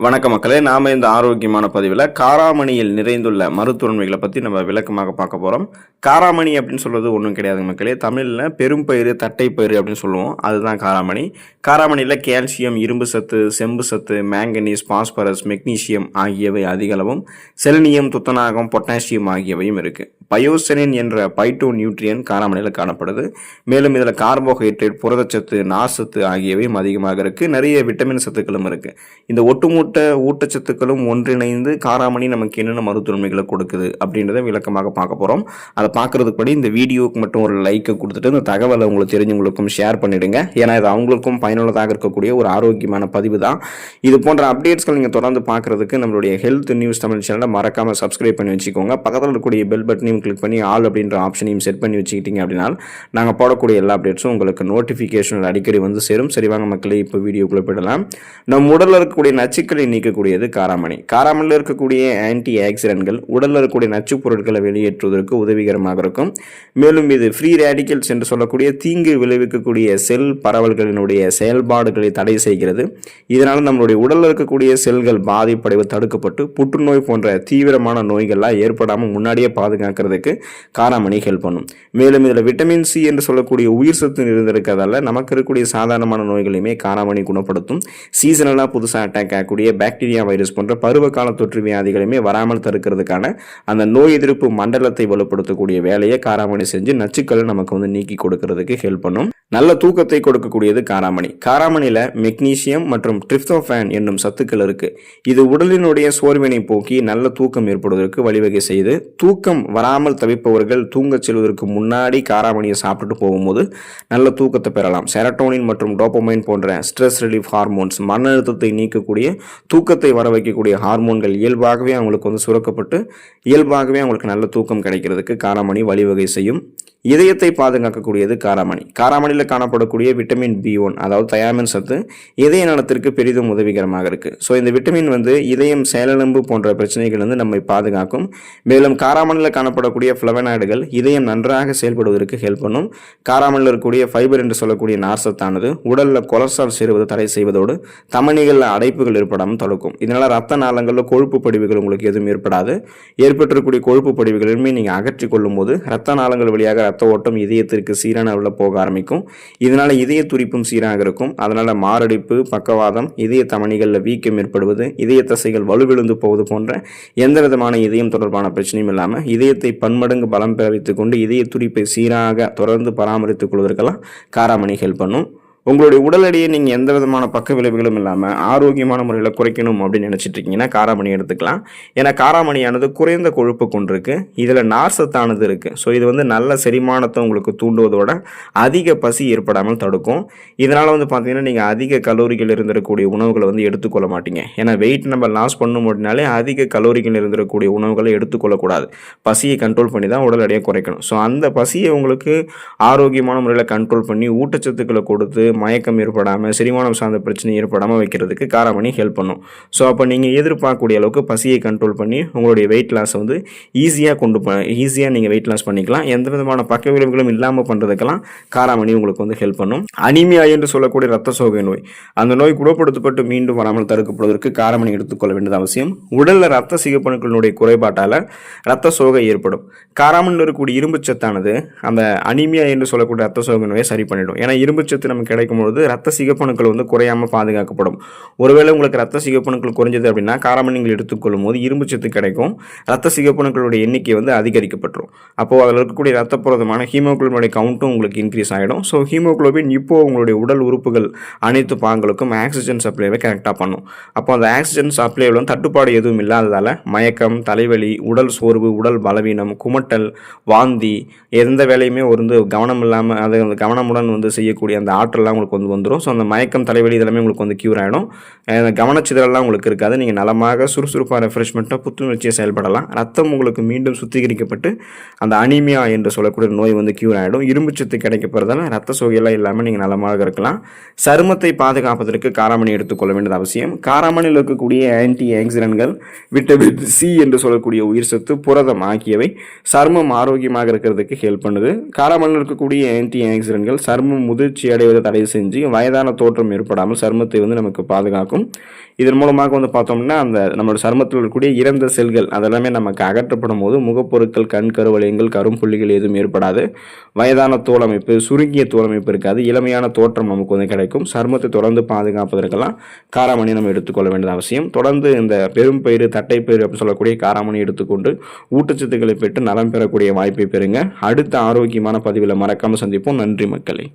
வணக்க மக்களே நாம இந்த ஆரோக்கியமான பதிவில் காராமணியில் நிறைந்துள்ள மருத்துவன்மைகளை பற்றி நம்ம விளக்கமாக பார்க்க போகிறோம் காராமணி அப்படின்னு சொல்கிறது ஒன்றும் கிடையாது மக்களே. தமிழில் பெரும்பயிறு தட்டைப்பயிறு அப்படின்னு சொல்லுவோம். அதுதான் காராமணி. காராமணியில் கால்சியம் இரும்பு சத்து செம்பு சத்து மேங்கனீஸ் பாஸ்பரஸ் மெக்னீசியம் ஆகியவை அதிகளவும் செலனியம் செலினியம் துத்தநாகம் பொட்டாசியம் ஆகியவையும் இருக்குது பயோசெனின் என்ற பைட்டோ நியூட்ரியன் காராமணியில் காணப்படுது. மேலும் இதில் கார்போஹைட்ரேட் புரதச்சத்து நார்சத்து ஆகியவையும் அதிகமாக இருக்குது நிறைய விட்டமின் சத்துக்களும் இருக்குது இந்த ஒட்டுமொட்ட ஊட்டச்சத்துக்களும் ஒன்றிணைந்து காராமணி நமக்கு என்னென்ன மருத்துவமைகளை கொடுக்குது அப்படின்றத விளக்கமாக பார்க்க போகிறோம் அதை பார்க்கறதுக்கு படி இந்த வீடியோவுக்கு மட்டும் ஒரு லைக்கை கொடுத்துட்டு இந்த தகவலை உங்களுக்கு தெரிஞ்சவங்களுக்கும் ஷேர் பண்ணிவிடுங்க ஏன்னா இது அவங்களுக்கும் பயனுள்ளதாக இருக்கக்கூடிய ஒரு ஆரோக்கியமான பதிவு தான். இது போன்ற அப்டேட்ஸ்கள் நீங்கள் தொடர்ந்து பார்க்குறதுக்கு நம்மளுடைய ஹெல்த் நியூஸ் தமிழ் சேனலை மறக்காமல் சப்ஸ்கிரைப் பண்ணி வச்சுக்கோங்க. பக்கத்தில் இருக்கக்கூடிய பெல் பட்டனையும் கிளிக் பண்ணி ஆல் அப்படின்ற ஆப்ஷனையும் செட் பண்ணி வச்சுக்கிட்டீங்க அப்படின்னா நாங்கள் போடக்கூடிய எல்லா அப்டேட்ஸும் உங்களுக்கு நோட்டிஃபிகேஷன் அடிக்கடி வந்து சேரும். சரி வாங்க மக்களே இப்போ வீடியோக்குள்ளே போயிடலாம். நம் உடலில் இருக்கக்கூடிய நச்சுக்களை நீக்கக்கூடியது காராமணி. காராமணியில் இருக்கக்கூடிய ஆன்டி ஆக்சிடென்ட்கள் உடலில் இருக்கக்கூடிய நச்சு பொருட்களை வெளியேற்றுவதற்கு உதவிகரமாக இருக்கும். மேலும் இது ஃப்ரீ ரேடிக்கல்ஸ் என்று சொல்லக்கூடிய தீங்கு விளைவிக்கக்கூடிய செல் பரவல்களினுடைய செயல்பாடுகளை தடை செய்கிறது. இதனால் நம்மளுடைய உடலில் இருக்கக்கூடிய செல்கள் பாதிப்படைவு தடுக்கப்பட்டு புற்றுநோய் போன்ற தீவிரமான நோய்கள்லாம் ஏற்படாமல் முன்னாடியே பாதுகாக்கிறது பாதுகாக்கிறதுக்கு காராமணி ஹெல்ப் பண்ணும். மேலும் இதில் விட்டமின் சி என்று சொல்லக்கூடிய உயிர் சத்து இருந்திருக்கிறதால நமக்கு இருக்கக்கூடிய சாதாரணமான நோய்களையுமே காராமணி குணப்படுத்தும். சீசனலாக புதுசாக அட்டாக் ஆகக்கூடிய பாக்டீரியா வைரஸ் போன்ற பருவகால தொற்று வியாதிகளையுமே வராமல் தடுக்கிறதுக்கான அந்த நோய் எதிர்ப்பு மண்டலத்தை வலுப்படுத்தக்கூடிய வேலையை காராமணி செஞ்சு நச்சுக்களை நமக்கு வந்து நீக்கி கொடுக்கறதுக்கு ஹெல்ப் பண்ணும். நல்ல தூக்கத்தை கொடுக்கக்கூடியது காராமணி. காராமணியில் மெக்னீசியம் மற்றும் ட்ரிப்தோஃபேன் என்னும் சத்துக்கள் இருக்குது இது உடலினுடைய சோர்வினை போக்கி நல்ல தூக்கம் ஏற்படுவதற்கு வழிவகை செய்து தூக்கம் வராமல் தவிப்பவர்கள் தூங்கச் செல்வதற்கு முன்னாடி காராமணியை சாப்பிட்டுட்டு போகும்போது நல்ல தூக்கத்தை பெறலாம். செரட்டோனின் மற்றும் டோப்பமைன் போன்ற ஸ்ட்ரெஸ் ரிலீஃப் ஹார்மோன்ஸ் மன அழுத்தத்தை நீக்கக்கூடிய தூக்கத்தை வர வைக்கக்கூடிய ஹார்மோன்கள் இயல்பாகவே அவங்களுக்கு வந்து சுரக்கப்பட்டு இயல்பாகவே அவங்களுக்கு நல்ல தூக்கம் கிடைக்கிறதுக்கு காராமணி வழிவகை செய்யும். இதயத்தை பாதுகாக்கக்கூடியது காராமணி. காராமணியில் காணப்படக்கூடிய விட்டமின் பி ஒன் அதாவது தயாமின் சத்து இதய நலத்திற்கு பெரிதும் உதவிகரமாக இருக்குது ஸோ இந்த விட்டமின் வந்து இதயம் செயலெலும்பு போன்ற பிரச்சனைகள் வந்து நம்மை பாதுகாக்கும். மேலும் காராமணியில் காணப்படக்கூடிய ஃப்ளவனாய்டுகள் இதயம் நன்றாக செயல்படுவதற்கு ஹெல்ப் பண்ணும். காராமணியில் இருக்கக்கூடிய ஃபைபர் என்று சொல்லக்கூடிய நார்சத்தானது உடலில் கொலஸ்ட்ரால் சேருவது தடை செய்வதோடு தமணிகளில் அடைப்புகள் ஏற்படாமல் தடுக்கும். இதனால் ரத்த நாளங்களில் கொழுப்பு படிவுகள் உங்களுக்கு எதுவும் ஏற்படாது. ஏற்பட்டிருக்கக்கூடிய கொழுப்பு படிவுகளுமே நீங்கள் அகற்றிக் கொள்ளும் போது ரத்த நாளங்கள் வழியாக ரத்த ஓட்டம் இதயத்திற்கு சீரான அளவில் போக ஆரம்பிக்கும். இதனால் இதய துடிப்பும் சீராக இருக்கும். அதனால் மாரடைப்பு பக்கவாதம் இதய தமணிகளில் வீக்கம் ஏற்படுவது இதய தசைகள் வலுவிழுந்து போவது போன்ற எந்த விதமான இதயம் தொடர்பான பிரச்சனையும் இல்லாமல் இதயத்தை பன்மடங்கு பலம் பெற கொண்டு இதய துடிப்பை சீராக தொடர்ந்து பராமரித்துக் கொள்வதற்கெல்லாம் காராமணி ஹெல்ப் பண்ணும். உங்களுடைய உடல் எடையை நீங்கள் எந்த விதமான பக்க விளைவுகளும் இல்லாமல் ஆரோக்கியமான முறையில் குறைக்கணும் அப்படின்னு நினச்சிட்டு இருக்கீங்கன்னா காராமணி எடுத்துக்கலாம். ஏன்னா காராமணியானது குறைந்த கொழுப்பு கொண்டிருக்கு. இதில் நார் சத்தானது இருக்குது ஸோ இது வந்து நல்ல செரிமானத்தை உங்களுக்கு தூண்டுவதோட அதிக பசி ஏற்படாமல் தடுக்கும். இதனால் வந்து பார்த்திங்கன்னா நீங்கள் அதிக கலோரிகள் இருந்திருக்கக்கூடிய உணவுகளை வந்து எடுத்துக்கொள்ள மாட்டீங்க. ஏன்னா வெயிட் நம்ம லாஸ் பண்ணும் அப்படின்னாலே அதிக கலோரிகள் இருந்திருக்கக்கூடிய உணவுகளை எடுத்துக்கொள்ளக்கூடாது. பசியை கண்ட்ரோல் பண்ணி தான் உடல் எடையை குறைக்கணும். ஸோ அந்த பசியை உங்களுக்கு ஆரோக்கியமான முறையில் கண்ட்ரோல் பண்ணி ஊட்டச்சத்துக்களை கொடுத்து மயக்கம் ஏற்படாமல் செரிமானம் சார்ந்த பிரச்சனை ஏற்படாமல் வைக்கிறதுக்கு காராமணி ஹெல்ப் பண்ணும். ஸோ அப்போ நீங்கள் எதிர்பார்க்கக்கூடிய அளவுக்கு பசியை கண்ட்ரோல் பண்ணி உங்களுடைய வெயிட் லாஸ் வந்து ஈஸியாக கொண்டு போ ஈஸியாக நீங்கள் வெயிட் லாஸ் பண்ணிக்கலாம். எந்த விதமான பக்க விளைவுகளும் இல்லாமல் பண்ணுறதுக்கெல்லாம் காராமணி உங்களுக்கு வந்து ஹெல்ப் பண்ணும். அனிமியா என்று சொல்லக்கூடிய ரத்த சோகை நோய். அந்த நோய் குணப்படுத்தப்பட்டு மீண்டும் வராமல் தடுக்கப்படுவதற்கு காராமணி எடுத்துக்கொள்ள வேண்டியது அவசியம். உடலில் ரத்த சிகப்பணுக்களினுடைய குறைபாட்டால் ரத்த சோகை ஏற்படும். காராமணியில் இருக்கக்கூடிய இரும்பு சத்தானது அந்த அனிமியா என்று சொல்லக்கூடிய ரத்த சோகை நோயை சரி பண்ணிடும். ஏன்னா இரும்பு சத்து நமக்கு கிடைக்கும் பொழுது ரத்த சிகப்பணுக்கள் வந்து குறையாமல் பாதுகாக்கப்படும். ஒருவேளை உங்களுக்கு ரத்த சிகப்பணுக்கள் குறைஞ்சது அப்படின்னா காராமணி நீங்கள் எடுத்துக்கொள்ளும் போது இரும்பு சத்து கிடைக்கும். ரத்த சிகப்பணுக்களுடைய எண்ணிக்கை வந்து அதிகரிக்கப்பட்டுரும். அப்போது அதில் இருக்கக்கூடிய ரத்த புரதமான ஹீமோகுளோபினுடைய கவுண்ட்டும் உங்களுக்கு இன்க்ரீஸ் ஆகிடும் ஸோ ஹீமோகுளோபின் இப்போது உங்களுடைய உடல் உறுப்புகள் அனைத்து பாங்களுக்கும் ஆக்சிஜன் சப்ளைவை கரெக்டாக பண்ணும். அப்போ அந்த ஆக்சிஜன் சப்ளைவில் வந்து தட்டுப்பாடு எதுவும் இல்லாததால் மயக்கம் தலைவலி உடல் சோர்வு உடல் பலவீனம் குமட்டல் வாந்தி எந்த வேலையுமே வந்து கவனம் இல்லாமல் அது அந்த கவனமுடன் வந்து செய்யக்கூடிய அந்த ஆற்றலாம் உங்களுக்கு வந்து வந்துடும் ஸோ அந்த மயக்கம் தலைவலி இதெல்லாமே உங்களுக்கு வந்து க்யூர் ஆகிடும் அந்த கவனச்சிதறெல்லாம் உங்களுக்கு இருக்காது. நீங்கள் நலமாக சுறுசுறுப்பாக ரெஃப்ரெஷ்மெண்ட்டாக புத்துணர்ச்சியாக செயல்படலாம். ரத்தம் உங்களுக்கு மீண்டும் சுத்திகரிக்கப்பட்டு அந்த அனிமியா என்று சொல்லக்கூடிய நோய் வந்து க்யூர் ஆகிடும் இரும்புச்சத்து கிடைக்கப்படுறதால ரத்த சோகையெல்லாம் இல்லாமல் நீங்கள் நலமாக இருக்கலாம். சருமத்தை பாதுகாப்பதற்கு காராமணி எடுத்துக்கொள்ள வேண்டியது அவசியம். காராமணியில் இருக்கக்கூடிய ஆன்டி ஆக்சிடென்ட்கள் விட்டமின் சி என்று சொல்லக்கூடிய உயிர் சத்து புரதம் ஆகியவை சருமம் ஆரோக்கியமாக இருக்கிறதுக்கு ஹெல்ப் பண்ணுது. காராமணியில் இருக்கக்கூடிய ஆன்டி ஆக்சிடென்ட்கள் சருமம் முதிர்ச்சி அடைவதை தடை தடை செஞ்சு வயதான தோற்றம் ஏற்படாமல் சருமத்தை வந்து நமக்கு பாதுகாக்கும். இதன் மூலமாக வந்து பார்த்தோம்னா அந்த நம்மளோட சருமத்தில் இருக்கக்கூடிய இறந்த செல்கள் அதெல்லாமே நமக்கு அகற்றப்படும் போது முகப்பொருட்கள் கண் கருவளையங்கள் கரும்புள்ளிகள் எதுவும் ஏற்படாது. வயதான தோலமைப்பு சுருங்கிய தோலமைப்பு இருக்காது. இளமையான தோற்றம் நமக்கு வந்து கிடைக்கும். சருமத்தை தொடர்ந்து பாதுகாப்பதற்கெல்லாம் காராமணி நம்ம எடுத்துக்கொள்ள வேண்டியது அவசியம். தொடர்ந்து இந்த பெரும்பயிறு தட்டைப்பயிறு அப்படின்னு சொல்லக்கூடிய காராமணி எடுத்துக்கொண்டு ஊட்டச்சத்துக்களை பெற்று நலம் பெறக்கூடிய வாய்ப்பை பெறுங்க. அடுத்த ஆரோக்கியமான பதிவில் மறக்காமல் சந்திப்போம். நன்றி மக்களே.